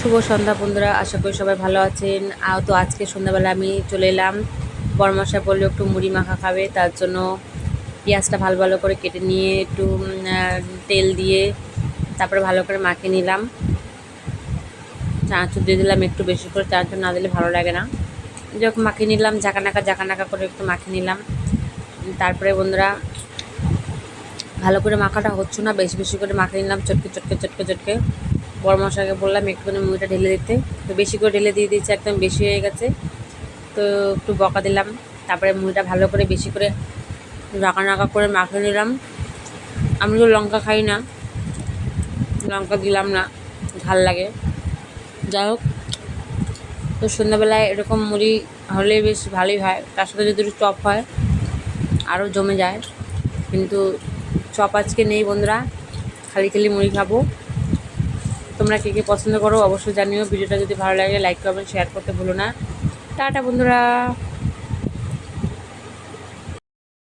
শুভ সন্ধ্যা বন্ধুরা, আশা করি সবাই ভালো আছেন। তো আজকে সন্ধ্যাবেলা আমি চলে এলাম। বরমশা বলল একটু মুড়ি মাখা খাবে, তার জন্য পেঁয়াজটা ভালো ভালো করে কেটে নিয়ে একটু তেল দিয়ে তারপরে ভালো করে মাখিয়ে নিলাম। চানাচুর দিয়ে দিলাম একটু বেশি করে চানাচুর না দিলে ভালো লাগে না। যখন মাখিয়ে নিলাম ঝাঁকানাকা ঝাঁকানাকা করে একটু মাখিয়ে নিলাম। তারপরে বন্ধুরা, ভালো করে মাখাটা হচ্ছে না, বেশি বেশি করে মাখিয়ে নিলাম, চটকে চটকে চটকে চটকে। বড় মশাকে বললাম একটুখানি মুড়িটা ঢেলে দিতে। তো বেশি করে ঢেলে দিয়ে দিয়েছে, একদম বেশি হয়ে গেছে। তো একটু বকা দিলাম, তারপরে মুড়িটা ভালো করে বেশি করে নাকা নাকা করে মাখিয়ে নিলাম। আমি তো লঙ্কা খাই না, লঙ্কা দিলাম না ঝাল লাগে। যাই হোক, তো সন্ধ্যাবেলায় এরকম মুড়ি হলে বেশ ভালোই হয়। তার সাথে যদি একটু চপ হয়, আরও জমে যায়। কিন্তু চপ আজকে নেই বন্ধুরা, খালি খালি মুড়ি খাব। তোমরা কে কে পছন্দ করো অবশ্যই জানিও। ভিডিওটা যদি ভালো লাগে লাইক করবেন শেয়ার করতে ভুলো না। টাটা বন্ধুরা।